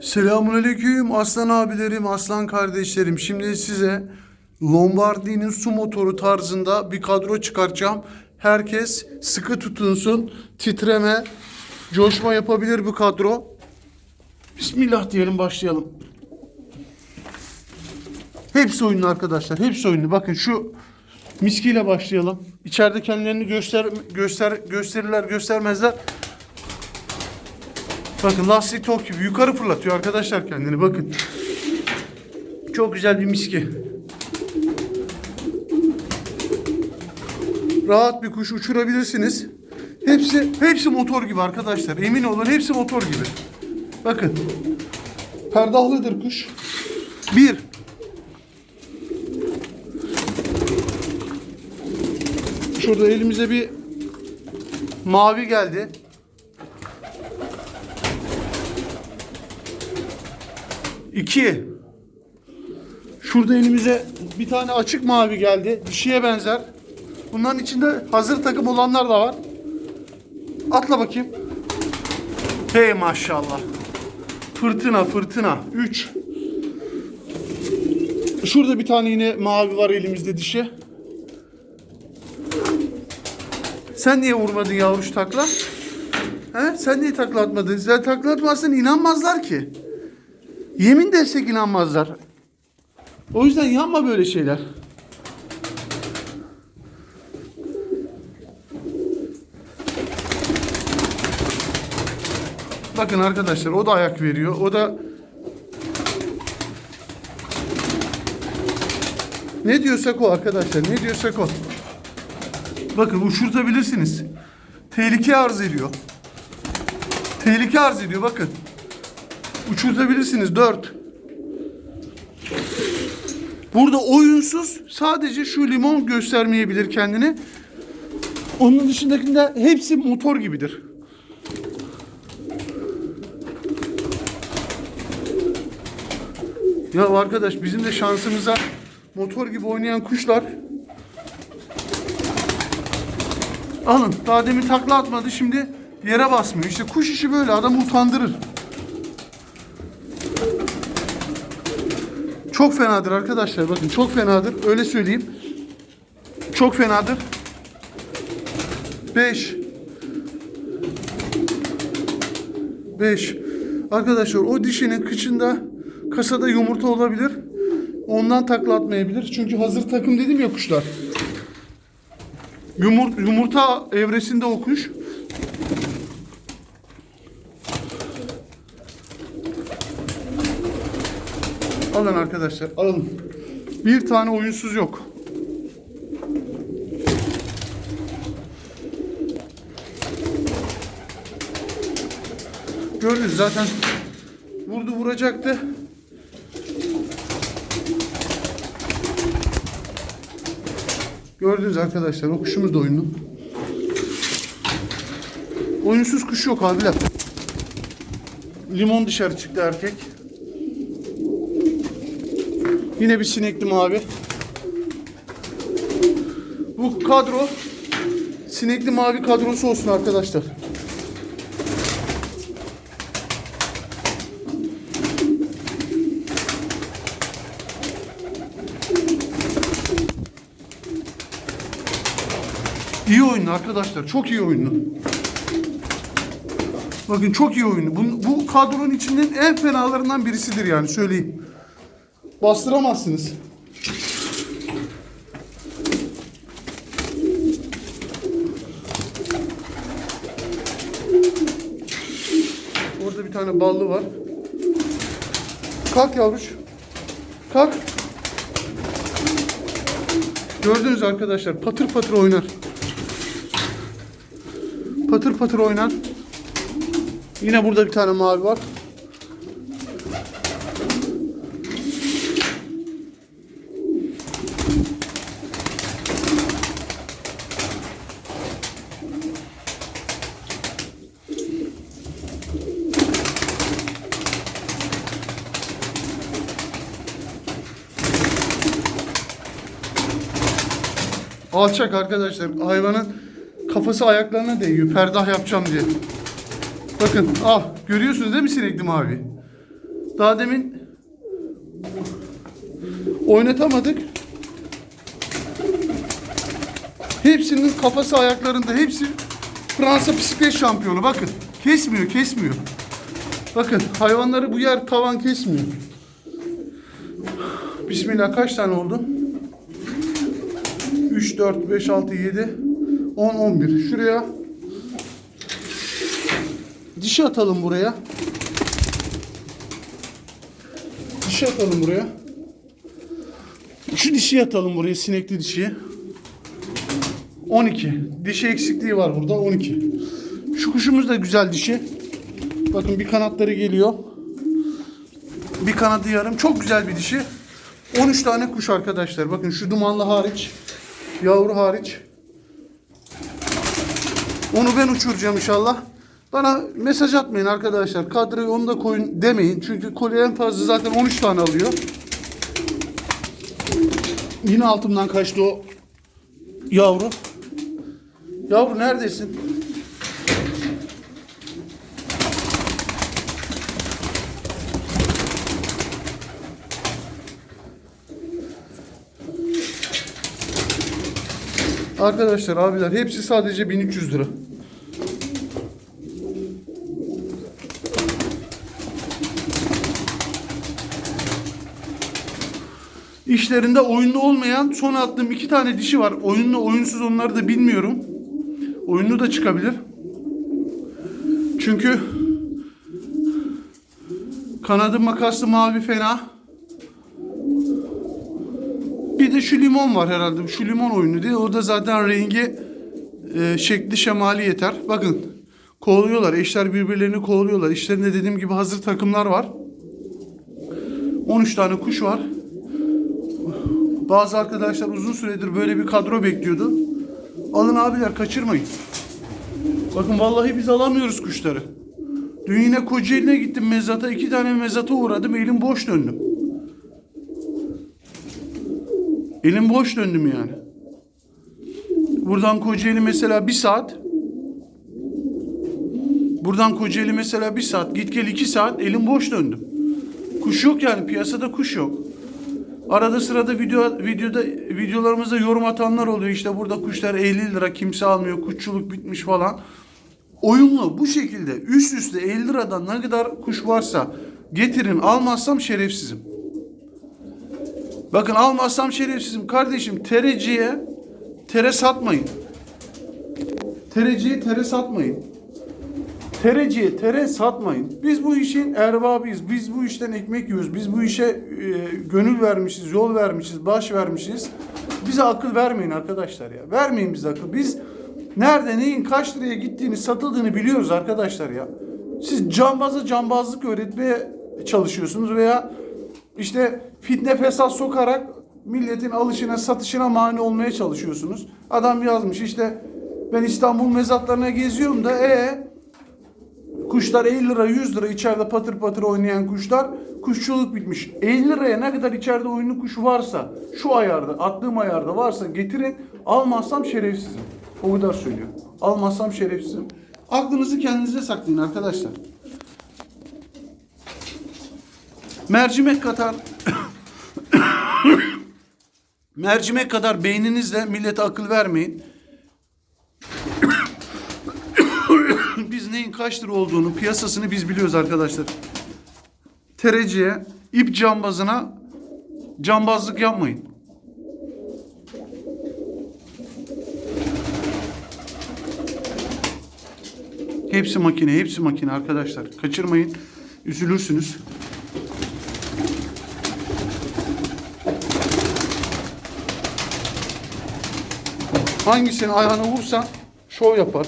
Selamünaleyküm aslan abilerim, aslan kardeşlerim. Şimdi size Lombardi'nin su motoru tarzında bir kadro çıkartacağım. Herkes sıkı tutunsun, titreme, coşma yapabilir bu kadro. Bismillah diyelim başlayalım. Hepsi oyunlu arkadaşlar, hepsi oyunlu. Bakın şu miskiyle başlayalım. İçeride kendilerini göster göster gösterirler, göstermezler. Bakın lastik tok gibi yukarı fırlatıyor arkadaşlar kendini bakın. Çok güzel bir miski. Rahat bir kuş uçurabilirsiniz. Hepsi hepsi motor gibi arkadaşlar. Emin olun hepsi motor gibi. Bakın. Perdahlıdır kuş. Bir. Şurada elimize bir mavi geldi. İki. Şurada elimize bir tane açık mavi geldi. Dişiye benzer. Bunların içinde hazır takım olanlar da var. Atla bakayım. Hey maşallah. Fırtına fırtına. Üç. Şurada bir tane yine mavi var elimizde dişi. Sen niye vurmadın yavruş takla? He? Sen niye takla atmadın? Sen takla atmazsan inanmazlar ki. Yemin de etsek inanmazlar. O yüzden yanma böyle şeyler. Bakın arkadaşlar o da ayak veriyor. O da Ne diyorsak o arkadaşlar. Ne diyorsak o. Bakın uçurtabilirsiniz. Tehlike arz ediyor. Tehlike arz ediyor bakın. Uçurtabilirsiniz 4. Burada oyunsuz sadece şu limon göstermeyebilir kendini. Onun dışındakinde hepsi motor gibidir. Ya arkadaş bizim de şansımıza motor gibi oynayan kuşlar Alın. Daha demin takla atmadı. Şimdi yere basmıyor. İşte kuş işi böyle. Adamı utandırır. Çok fenadır arkadaşlar. Bakın çok fenadır. Öyle söyleyeyim. Çok fenadır. 5 5 Arkadaşlar o dişinin kıçında kasada yumurta olabilir. Ondan takla atmayabilir. Çünkü hazır takım dedim ya kuşlar. Yumur, yumurta evresinde o kuş. Alın arkadaşlar alın. Bir tane oyunsuz yok. Gördünüz zaten vurdu vuracaktı. Gördünüz arkadaşlar o kuşumuz da oyunlu. Oyunsuz kuş yok abiler. Limon dışarı çıktı erkek. Yine bir sinekli mavi. Bu kadro sinekli mavi kadrosu olsun arkadaşlar. İyi oyunlu arkadaşlar. Çok iyi oyunlu. Bakın çok iyi oyunlu. Bu, bu kadronun içinden en fenalarından birisidir yani söyleyeyim. Bastıramazsınız. Orada bir tane ballı var. Kalk yavruş. Kalk. Gördünüz arkadaşlar patır patır oynar. Patır patır oynar. Yine burada bir tane mavi var. Alçak arkadaşlar. Hayvanın kafası ayaklarına değiyor. Perdah yapacağım diye. Bakın al. Görüyorsunuz değil mi sinekli mavi? Daha demin oynatamadık. Hepsinin kafası ayaklarında. Hepsi Fransa bisiklet şampiyonu. Bakın. Kesmiyor, kesmiyor. Bakın hayvanları bu yer tavan kesmiyor. Bismillah kaç tane oldu? 3, 4, 5, 6, 7, 10, 11. Şuraya dişi atalım buraya. Dişi atalım buraya. Şu dişi atalım buraya, sinekli dişiyi. 12. Dişi eksikliği var burada 12. Şu kuşumuz da güzel dişi. Bakın bir kanatları geliyor. Bir kanadı yarım. Çok güzel bir dişi. 13 tane kuş arkadaşlar. Bakın şu dumanlı hariç. Yavru hariç. Onu ben uçuracağım inşallah. Bana mesaj atmayın arkadaşlar. Kadroyu onu da koyun demeyin. Çünkü kolye en fazla zaten 13 tane alıyor. Yine altımdan kaçtı o yavru. Yavru neredesin? Arkadaşlar abiler hepsi sadece 1300 lira. İşlerinde oyunlu olmayan son attığım iki tane dişi var. Oyunlu oyunsuz onları da bilmiyorum. Oyunlu da çıkabilir. Çünkü kanadı makaslı mavi fena. Bir de şu limon var herhalde. Şu limon oyunu diye. O da zaten rengi e, şekli şemali yeter. Bakın kovalıyorlar. Eşler birbirlerini kovalıyorlar. İşlerinde dediğim gibi hazır takımlar var. 13 tane kuş var. Bazı arkadaşlar uzun süredir böyle bir kadro bekliyordu. Alın abiler kaçırmayın. Bakın vallahi biz alamıyoruz kuşları. Dün yine Kocaeli'ne gittim mezata. iki tane mezata uğradım. Elim boş döndüm. Elim boş döndüm yani. Buradan Kocaeli mesela bir saat. Buradan Kocaeli mesela bir saat. Git gel iki saat. Elim boş döndüm. Kuş yok yani. Piyasada kuş yok. Arada sırada video videoda videolarımızda yorum atanlar oluyor. İşte burada kuşlar 50 lira kimse almıyor. Kuşçuluk bitmiş falan. Oyunlu bu şekilde üst üste 50 liradan ne kadar kuş varsa getirin almazsam şerefsizim. Bakın almazsam şerefsizim. Kardeşim tereciye tere satmayın. Tereciye tere satmayın. Tereciye tere satmayın. Biz bu işin erbabıyız. Biz bu işten ekmek yiyoruz. Biz bu işe e, gönül vermişiz, yol vermişiz, baş vermişiz. Bize akıl vermeyin arkadaşlar ya. Vermeyin bize akıl. Biz nerede neyin kaç liraya gittiğini, satıldığını biliyoruz arkadaşlar ya. Siz cambaza cambazlık öğretmeye çalışıyorsunuz veya işte fitne fesat sokarak milletin alışına satışına mani olmaya çalışıyorsunuz. Adam yazmış işte ben İstanbul mezatlarına geziyorum da e Kuşlar 50 lira 100 lira içeride patır patır oynayan kuşlar kuşçuluk bitmiş. 50 liraya ne kadar içeride oyunlu kuş varsa şu ayarda attığım ayarda varsa getirin almazsam şerefsizim. O kadar söylüyor. Almazsam şerefsizim. Aklınızı kendinize saklayın arkadaşlar. Mercimek kadar mercimek kadar beyninizle millete akıl vermeyin. biz neyin kaç lira olduğunu, piyasasını biz biliyoruz arkadaşlar. Tereciye, ip cambazına cambazlık yapmayın. Hepsi makine, hepsi makine arkadaşlar. Kaçırmayın. Üzülürsünüz. Hangisini ayağına vursan şov yapar.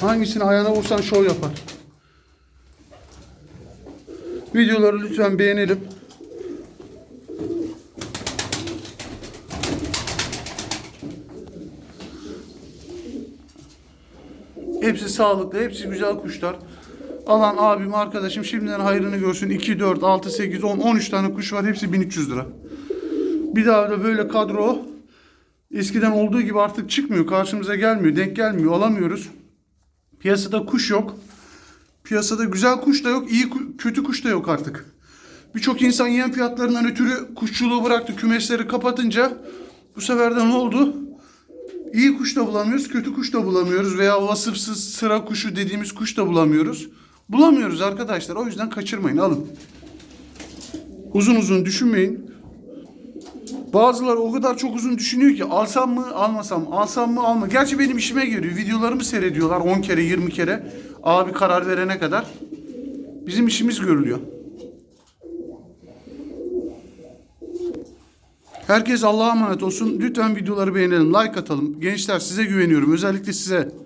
Hangisini ayağına vursan şov yapar. Videoları lütfen beğenelim. Hepsi sağlıklı, hepsi güzel kuşlar. Alan abim arkadaşım şimdiden hayrını görsün. 2, 4, 6, 8, 10, 13 tane kuş var. Hepsi 1300 lira. Bir daha da böyle kadro eskiden olduğu gibi artık çıkmıyor. Karşımıza gelmiyor. Denk gelmiyor. Alamıyoruz. Piyasada kuş yok. Piyasada güzel kuş da yok. iyi kötü kuş da yok artık. Birçok insan yem fiyatlarından ötürü kuşçuluğu bıraktı. Kümesleri kapatınca bu sefer de ne oldu? İyi kuş da bulamıyoruz, kötü kuş da bulamıyoruz veya vasıfsız sıra kuşu dediğimiz kuş da bulamıyoruz. Bulamıyoruz arkadaşlar. O yüzden kaçırmayın, alın. Uzun uzun düşünmeyin. Bazıları o kadar çok uzun düşünüyor ki alsam mı almasam alsam mı alma. Gerçi benim işime geliyor. Videolarımı seyrediyorlar 10 kere 20 kere. Abi karar verene kadar. Bizim işimiz görülüyor. Herkes Allah'a emanet olsun. Lütfen videoları beğenelim, like atalım. Gençler size güveniyorum. Özellikle size.